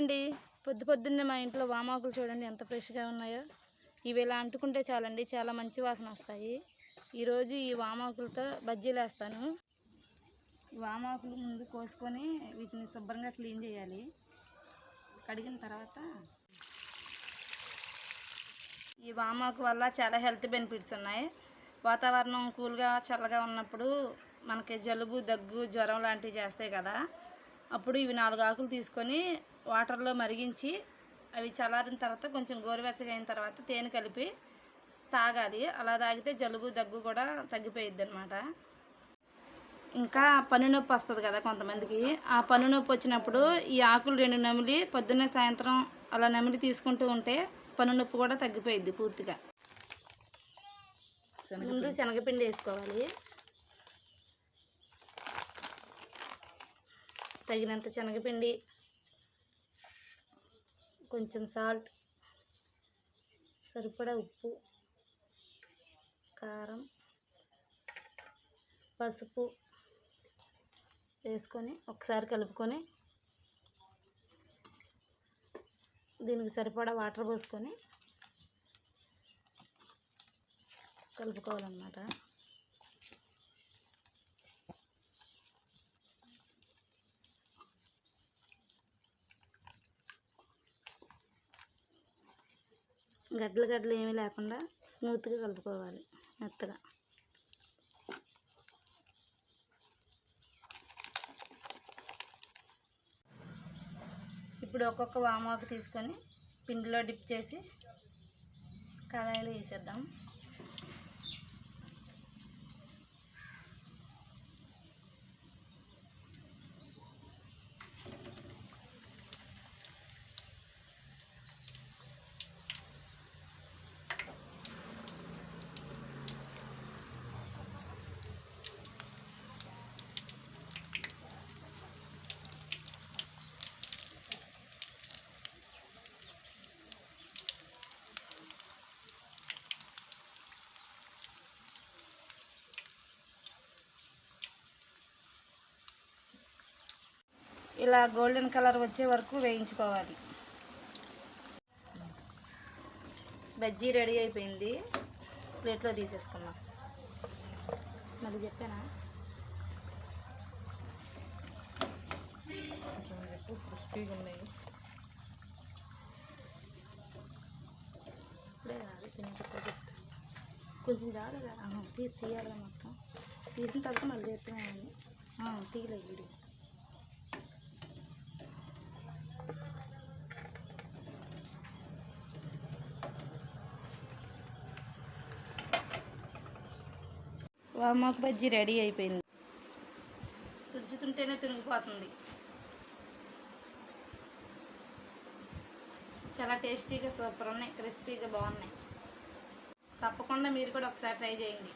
అండి పొద్దు పొద్దున్నే మా ఇంట్లో వామాకులు చూడండి ఎంత ఫ్రెష్గా ఉన్నాయో. ఇవి ఇలా అంటుకుంటే చాలండి. చాలా మంచి వాసన వస్తాయి. ఈరోజు ఈ వామాకులతో బజ్జీలు వేస్తాను. వామాకులు ముందు కోసుకొని వీటిని శుభ్రంగా క్లీన్ చేయాలి. కడిగిన తర్వాత ఈ వామాకు వల్ల చాలా హెల్త్ బెనిఫిట్స్ ఉన్నాయి. వాతావరణం కూల్గా చల్లగా ఉన్నప్పుడు మనకి జలుబు దగ్గు జ్వరం లాంటివి చేస్తాయి కదా. అప్పుడు ఇవి నాలుగు ఆకులు తీసుకొని వాటర్లో మరిగించి అవి చల్లారిన తర్వాత కొంచెం గోరువెచ్చగా అయిన తర్వాత తేనె కలిపి తాగాలి. అలా తాగితే జలుబు దగ్గు కూడా తగ్గిపోయిద్ది అనమాట ఇంకా పన్ను నొప్పి వస్తుంది కదా కొంతమందికి. ఆ పన్ను నొప్పి వచ్చినప్పుడు ఈ ఆకులు రెండు నమిలి పొద్దున్నే సాయంత్రం అలా నమిలి తీసుకుంటూ ఉంటే పన్ను నొప్పి కూడా తగ్గిపోయిద్ది పూర్తిగా. ముందు శనగపిండి వేసుకోవాలి. తగినంత శనగపిండి కొంచెం సాల్ట్ సరిపడా ఉప్పు కారం పసుపు వేసుకొని ఒకసారి కలుపుకొని దీనికి సరిపడా వాటర్ పోసుకొని కలుపుకోవాలన్నమాట. గడ్డలు గడ్డలు ఏమీ లేకుండా స్మూత్గా కలుపుకోవాలి మెత్తగా. ఇప్పుడు ఒక్కొక్క వామాకు తీసుకొని పిండిలో డిప్ చేసి కళాయిలో వేసేద్దాం. ఇలా గోల్డెన్ కలర్ వచ్చే వరకు వేయించుకోవాలి. బజ్జీ రెడీ అయిపోయింది. ప్లేట్లో తీసేసుకుందాం. మరి చెప్పానా? క్రిస్పీగా ఉన్నాయి. ఇప్పుడే కాదు తినేటప్పుడు కొంచెం చాలు కదా. తీ తీయాలి మొత్తం. తీసిన తర్వాత మళ్ళీ ఎత్తున్నామని తీయలేదు వీడియో. వామాక్ బజ్జీ రెడీ అయిపోయింది. తుజ్జుతుంటేనే తినిగిపోతుంది. చాలా టేస్టీగా సూపర్ ఉన్నాయి క్రిస్పీగా బాగున్నాయి. తప్పకుండా మీరు కూడా ఒకసారి ట్రై చేయండి.